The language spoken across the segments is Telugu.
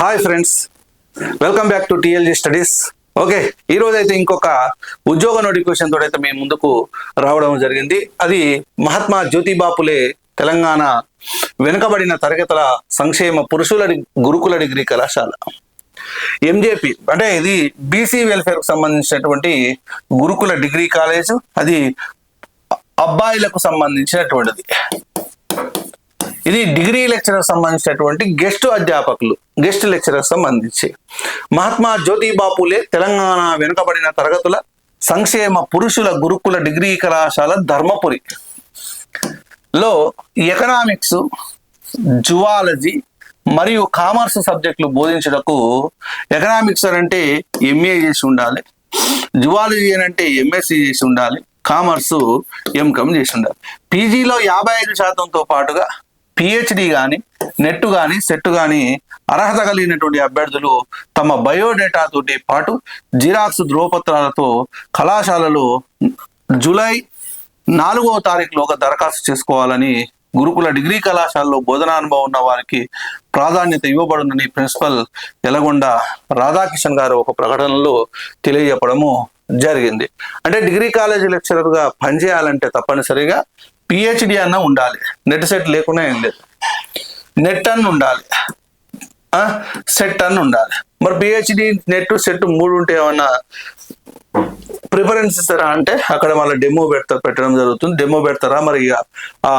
Hi friends welcome back to TLG studies okay ఈ రోజు అయితే ఇంకొక ఉద్యోగ నోటిఫికేషన్ తోడైతే మేము ముందుకు రావడం జరిగింది. అది మహాత్మా జ్యోతిబాపులే తెలంగాణ వెనుకబడిన తరగతుల సంక్షేమ పురుషుల గురుకుల డిగ్రీ కళాశాల. ఎంజేపీ అంటే ఇది బీసీ వెల్ఫేర్కు సంబంధించినటువంటి గురుకుల డిగ్రీ కాలేజ్. అది అబ్బాయిలకు సంబంధించినటువంటిది. ఇది డిగ్రీ లెక్చరర్ సంబంధించినటువంటి గెస్ట్ అధ్యాపకులు గెస్ట్ లెక్చరర్ సంబంధించి. మహాత్మా జ్యోతిబాపులే తెలంగాణ వెనుకబడిన తరగతుల సంక్షేమ పురుషుల గురుకుల డిగ్రీ కళాశాల ధర్మపురి. లో ఎకనామిక్స్ జువాలజీ మరియు కామర్స్ సబ్జెక్టులు బోధించడకు ఎకనామిక్స్ అని అంటే ఎంఏ చేసి ఉండాలి జువాలజీ అని అంటే ఎంఎస్సి చేసి ఉండాలి కామర్స్ ఎంకమ్ చేసి ఉండాలి. పీజీలో యాభై ఐదు శాతంతో పాటుగా పిహెచ్డి కానీ నెట్ కానీ సెట్ కానీ అర్హత కలిగినటువంటి అభ్యర్థులు తమ బయోడేటా తోటి పాటు జిరాక్స్ ధ్రువపత్రాలతో కళాశాలలో జూలై నాలుగవ తారీఖులోగా దరఖాస్తు చేసుకోవాలని గురుకుల డిగ్రీ కళాశాలలో బోధనానుభవం ఉన్న వారికి ప్రాధాన్యత ఇవ్వబడునని ప్రిన్సిపల్ ఎలగొండ రాధాకిషన్ గారు ఒక ప్రకటనలో తెలియజెప్పడము జరిగింది. అంటే డిగ్రీ కాలేజీ లెక్చరర్గా పనిచేయాలంటే తప్పనిసరిగా పిహెచ్డి అన్న ఉండాలి. నెట్ సెట్ లేకుండా ఏం లేదు. నెట్ అన్న ఉండాలి. సెట్ అన్న ఉండాలి. మరి పిహెచ్డి నెట్ సెట్ మూడు ఉంటే ఏమన్నా ప్రిఫరెన్స్ ఇస్తారా? అంటే అక్కడ మళ్ళీ డెమో పెడతారు పెట్టడం జరుగుతుంది. డెమో పెడతారా? మరి ఇక ఆ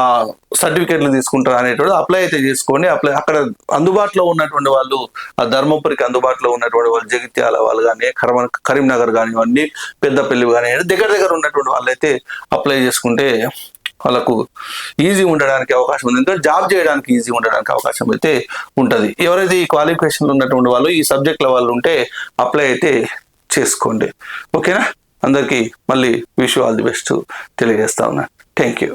సర్టిఫికెట్లు తీసుకుంటారా అనేటువంటి అప్లై అయితే చేసుకోండి. అప్లై అక్కడ అందుబాటులో ఉన్నటువంటి వాళ్ళు ఆ ధర్మపురికి అందుబాటులో ఉన్నటువంటి వాళ్ళు జగిత్యాల వాళ్ళు కానీ కరమ కరీంనగర్ కానివ్వండి పెద్దపల్లి కానీ దగ్గర దగ్గర ఉన్నటువంటి వాళ్ళు అయితే అప్లై చేసుకుంటే వాళ్ళకు ఈజీ ఉండడానికి అవకాశం ఉంది. ఎందుకంటే జాబ్ చేయడానికి ఈజీ ఉండడానికి అవకాశం అయితే ఉంటుంది. ఎవరైతే ఈ క్వాలిఫికేషన్ ఉన్నటువంటి వాళ్ళు ఈ సబ్జెక్టుల వాళ్ళు ఉంటే అప్లై అయితే చేసుకోండి. ఓకేనా? అందరికీ మళ్ళీ విష్ ఆల్ ది బెస్ట్ తెలియజేస్తా ఉన్నా. Thank you